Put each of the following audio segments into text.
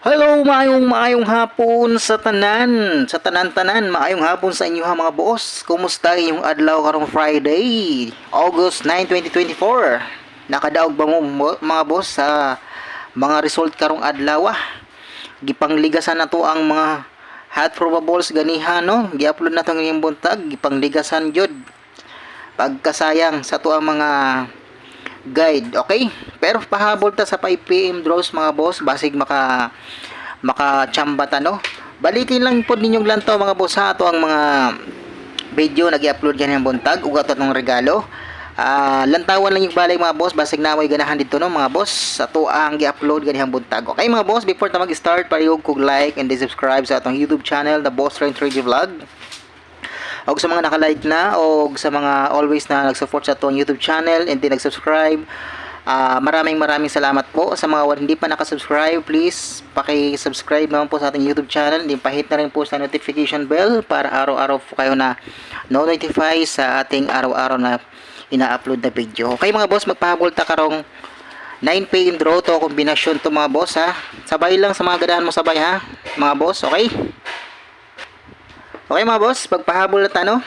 Hello, maayong maayong hapon sa tanan, sa tanan-tanan, maayong hapon sa inyo ha mga boss. Kumusta inyong adlaw karong Friday, August 9, 2024? Nakadaog ba mo mo- mga boss sa mga result karong adlaw? ah? Gipangligasan na to ang mga hot probables ganiha no. Gi-upload na to ngayong buntag, gipangligasan jud. Pagkasayang sa to ang mga guide, okay? Pero pahabol ta sa 5 PM draws mga boss, basig maka maka chambata no. Balikin lang po ninyong lantaw mga boss ha ato ang mga video nag-upload yan ng buntag ug ato ng regalo. Ah, lantawan lang yung balay mga boss basig na ganahan dito no mga boss ato ang gi-upload ganihang buntag. Okay mga boss, before ta mag-start parihog kog like and subscribe sa atong YouTube channel, The Boss Train 3D Vlog og sa mga naka-like na o sa mga always na nag-support sa atong YouTube channel and din nag-subscribe Ah, maraming maraming salamat po. Sa mga hindi pa nakasubscribe please paki-subscribe naman po sa ating YouTube channel. Din pahit na rin po sa notification bell para araw-araw po kayo na no-notify sa ating araw-araw na ina-upload na video. Okay mga boss magpahabol ta karong 9pm draw to kombinasyon to mga boss ha? Sabay lang sa mga ganahan mo sabay ha? Mga boss okay Okay mga boss, pagpahabol na tano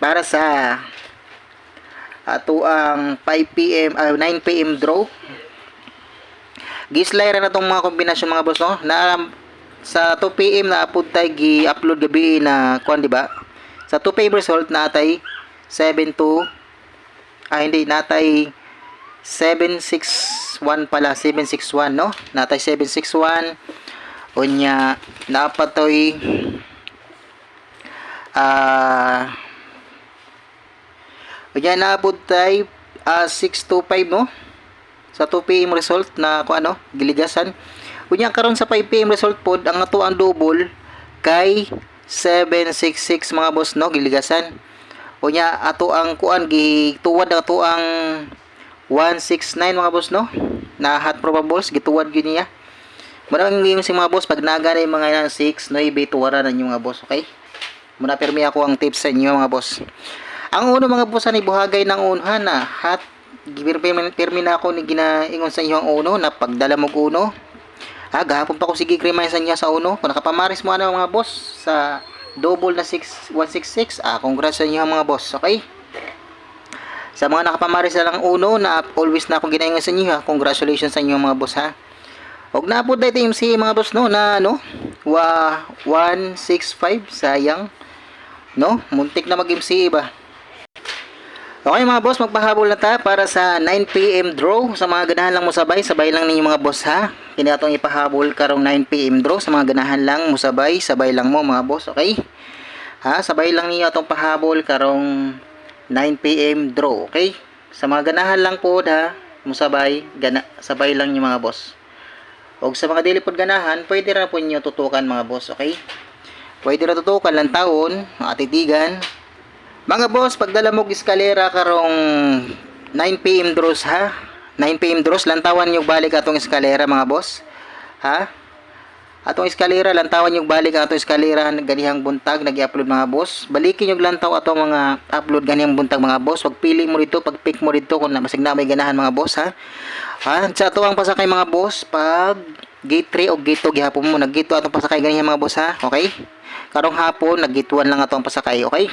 para sa ato ang 5 PM ah, 9 PM draw. Gislay ra na tong mga kombinasyon mga boss no. Na sa 2 PM na upload tay gi-upload gabi na kuan di ba? Sa 2 PM result natay 72 ah hindi natay 761 pala 761 no. Natay 761 unya napatoy ah Kanya naabot tay ah, 625 no sa 2 PM result na kung ano giligasan. Kunya karon sa 5 PM result pod ang ato ang double kay 766 mga boss no giligasan. Kunya ato ang kuan gituwad ato ang 169 mga boss no na hot probables gituwad gyud niya. Maraming yung si mga boss pag naga mga 6 no ibituwara na yung mga boss okay. Muna permi ako ang tips sa inyo mga boss. Ang uno mga boss ni buhagay ng unahan na hat pirmi pirmi na ako ni ginaingon sa inyo ang uno na pagdala mo uno. Ha, gahapon pa ko sige remind sa inyo sa uno. Kung nakapamaris mo ano mga boss sa double na 6 166. Ah, congrats sa inyo mga boss. Okay? Sa mga nakapamaris na lang uno na always na ako ginaingon sa inyo ha. Congratulations sa inyo mga boss ha. Og na po dito yung si mga boss no na ano wa 165 sayang no muntik na mag MCA ba Okay mga boss, magpahabol na ta para sa 9pm draw. Sa mga ganahan lang mo sabay, sabay lang ninyo mga boss ha. Kini atong ipahabol karong 9pm draw. Sa mga ganahan lang mo sabay, sabay lang mo mga boss, okay? Ha, sabay lang ninyo atong pahabol karong 9pm draw, okay? Sa mga ganahan lang po ha, mo sabay, gana, sabay lang niyo mga boss. O sa mga dili pod ganahan, pwede ra po niyo tutukan mga boss, okay? Pwede ra tutukan lang taon, mga titigan, mga boss, pagdala mo og eskalera karong 9pm draws ha. 9pm draws, lantawan yung balik atong eskalera mga boss. Ha? Atong eskalera, lantawan yung balik atong eskalera ganihang buntag, nag-upload mga boss. Balikin yung lantaw atong mga upload ganihang buntag mga boss. Wag pili mo dito, pag pick mo dito kung masig na may ganahan mga boss ha. Ha? Sa ato ang pasakay mga boss, pag gate 3 o gate 2 gihapon mo, nag gate 2 atong pasakay ganihang mga boss ha. Okay? Karong hapon, nag gate 1 lang atong pasakay, okay?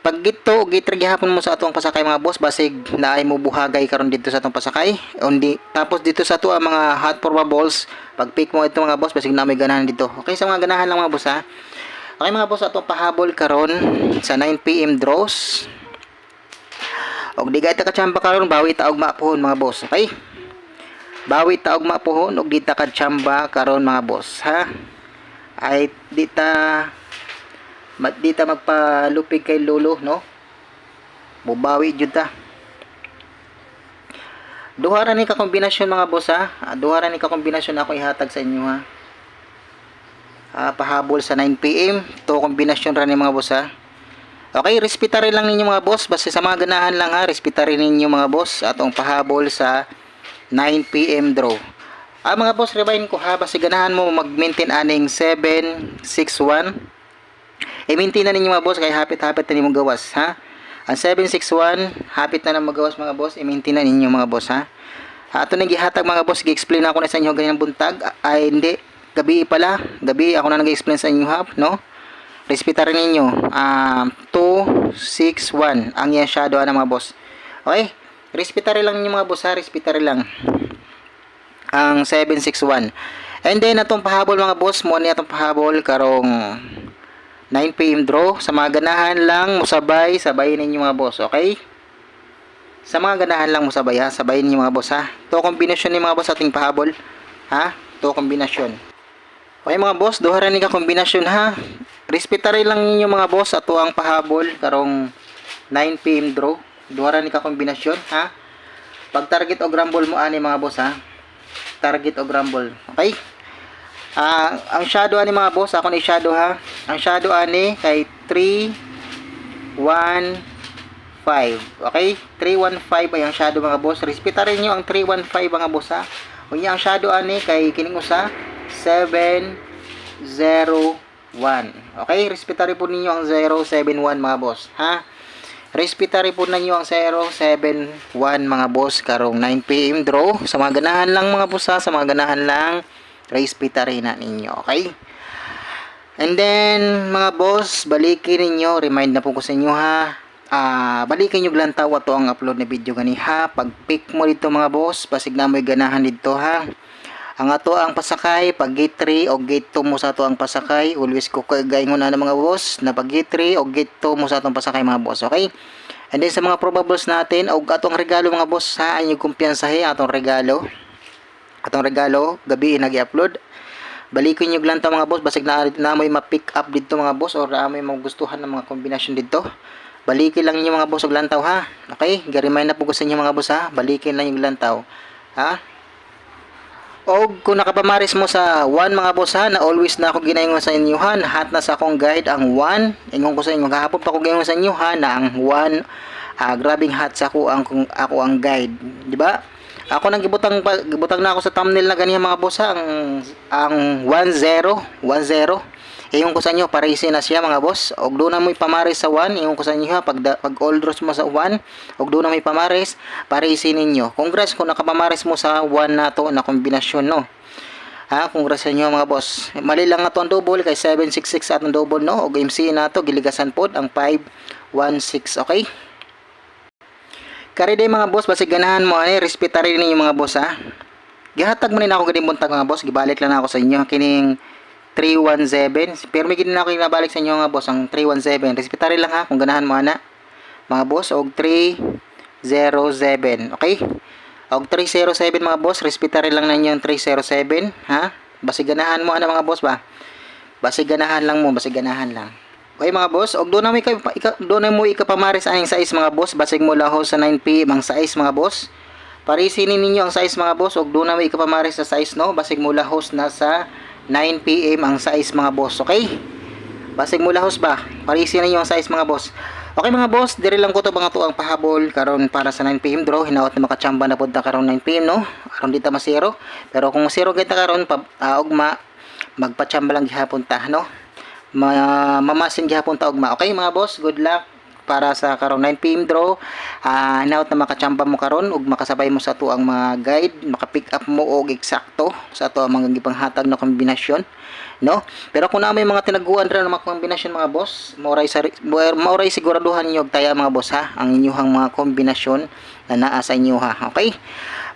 pag gito gitri gihapon mo sa atong pasakay mga boss basig naay mo buhagay karon dito sa atong pasakay. Undi tapos dito sa ato ang mga hot probables pag pick mo ito mga boss basig na may ganahan dito. Okay sa mga ganahan lang mga boss ha? Okay mga boss atong pahabol karon sa 9pm draws. Og di gay ta kachamba karon bawi ta og mapuhon mga boss okay? Bawi ta og mapuhon og di ta kachamba karon mga boss ha? Ay di ta Mat di ta magpalupig kay lolo, no? Mubawi jud ta. Duha ra ni ka kombinasyon mga boss ha. Ah, Duha ra ni ka kombinasyon ako ihatag sa inyo ha. Ah, pahabol sa 9 PM. To kombinasyon ra ni mga boss ha. Okay, respetarin lang ninyo mga boss. Basta sa mga ganahan lang ha, respetarin ninyo mga boss atong pahabol sa 9 PM draw. Ah, mga boss, rewind ko ha. Basta ganahan mo mag-maintain aning 761 i-maintain na ninyo mga boss kaya hapit-hapit na ninyo gawas ha ang 761 hapit na na magawas mga boss i-maintain na ninyo mga boss ha ato na gihatag mga boss gi-explain ako na sa inyo ganyan buntag ay hindi gabi pala, gabi ako na nag-explain sa inyo ha, no? Respeta rin ninyo. Um, 2, 6, 1. Ang yan shadow na mga boss. Okay? Respeta rin lang ninyo mga boss ha. Respeta rin lang. Ang 761. And then, atong pahabol mga boss. Mo ni atong pahabol karong 9pm draw. Sa mga ganahan lang, musabay. Sabayin ninyo mga boss. Okay? Sa mga ganahan lang musabay ha. Sabayin ninyo mga boss ha. To kombinasyon ni mga boss ating pahabol. Ha? To kombinasyon. Okay mga boss, duha ra ni ka kombinasyon ha. Respeta rin lang ninyo mga boss ato ang pahabol karong 9pm draw. Duha ra ni ka kombinasyon ha. Pag target o grumble mo ani mga boss ha. Target o grumble. Okay? Ah, ang shadow ani mga boss, ako ni shadow ha. Ang shadow ani kay 3 1 5. Okay? 315 ay ang shadow mga boss. Respeta rin nyo ang 315 mga boss ha. Unya ang shadow ani kay kining usa 701. Okay? Respeta rin po ninyo ang 071 mga boss ha. Respeta rin po ninyo ang 071 mga boss karong 9pm draw. Sa mga ganahan lang mga boss ha. Sa mga ganahan lang respeta rin na ninyo. Okay? And then, mga boss, balikin ninyo, remind na po ko sa inyo ha. Ah, balikin nyo lang tawa to ang upload na video gani ha. Pag pick mo dito mga boss, basig na mo'y ganahan dito ha. Ang ato ang pasakay, pag gate 3 o gate 2 mo sa ato ang pasakay, always ko kagaingon na mga boss na pag gate 3 o gate 2 mo sa atong pasakay mga boss, okay? And then sa mga probables natin, o atong regalo mga boss, ha, inyong kumpiyansahe atong regalo. Atong regalo, gabi nag-upload balikin nyo lang to mga boss. Basig na, na may ma-pick up dito mga boss or na may magustuhan ng mga kombinasyon dito. Balikin lang nyo mga boss og lantaw ha? Okay? Garimay na po ko sa inyo mga boss ha? Balikin lang yung lantaw ha? Og kung nakapamaris mo sa 1 mga boss ha? Na always na ako ginayon sa inyo ha? Lahat na sa akong guide ang 1 ingon ko sa inyo kahapon pa ko ginayon sa inyo ha? Na ang 1 ah, grabing hot sa ako ang ako ang guide di ba ako nang gibutang gibutang na ako sa thumbnail na ganiya mga boss ha, ang ang 10 10 Ingon ko sa inyo parisi na siya mga boss. Og do na mo ipamaris sa 1, ingon ko sa inyo ha pag pag all draws mo sa 1, og do na mo ipamaris, parisi ninyo. Congrats kung nakapamaris mo sa 1 na to na kombinasyon no. Ha, congrats sa inyo mga boss. Mali lang ato ang double kay 766 atong double no og MC na to giligasan pod ang 516, okay? Kari day mga boss, basig ganahan mo ani, respeta rin ninyo mga boss ha. Gihatag mo rin ako ganing buntag mga boss, gibalik lang ako sa inyo kining 317. Pero may ginin ako nabalik sa inyo mga boss ang 317. Respeta rin lang ha kung ganahan mo ana. Mga boss og 307, okay? Og 307 mga boss, respeta rin lang ninyo ang 307 ha. Basig ganahan mo ana mga boss ba? Basig ganahan lang mo, basig ganahan lang. Okay mga boss, og doon na mo ika, ika doon na mo ikapamaris aning size mga boss, basig mo laho sa 9 PM ang size mga boss. Parisinin ninyo ang size mga boss, og doon na mo ikapamaris sa size no, basig mo lahos na sa 9 PM ang size mga boss, okay? Basig mo lahos ba? Parisinin ninyo ang size mga boss. Okay mga boss, diri lang ko to mga to ang pahabol karon para sa 9 PM draw, hinaot na makachamba na pud ta karon 9 PM no. Aron dita masero. Pero kung masero kita karon pa uh, ugma magpachamba lang gihapon ta no ma mamasin gihapon ta ugma. Okay mga boss, good luck para sa karon 9 PM draw. Ah, uh, na makachamba mo karon ug makasabay mo sa to ang mga guide, maka-pick up mo og eksakto sa to ang mga gipanghatag na kombinasyon, no? Pero kung na may mga tinaguan ra na mga kombinasyon mga boss, mauray sa mauray siguraduhan niyo taya mga boss ha, ang inyong mga kombinasyon na naa sa inyo ha. Okay?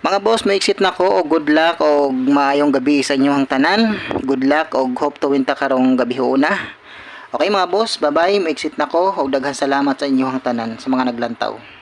Mga boss, may exit na ko o good luck o maayong gabi sa inyong tanan. Good luck o hope to winta karong gabi una. Okay mga boss, bye-bye. May exit na ko o daghan salamat sa inyong tanan sa mga naglantaw.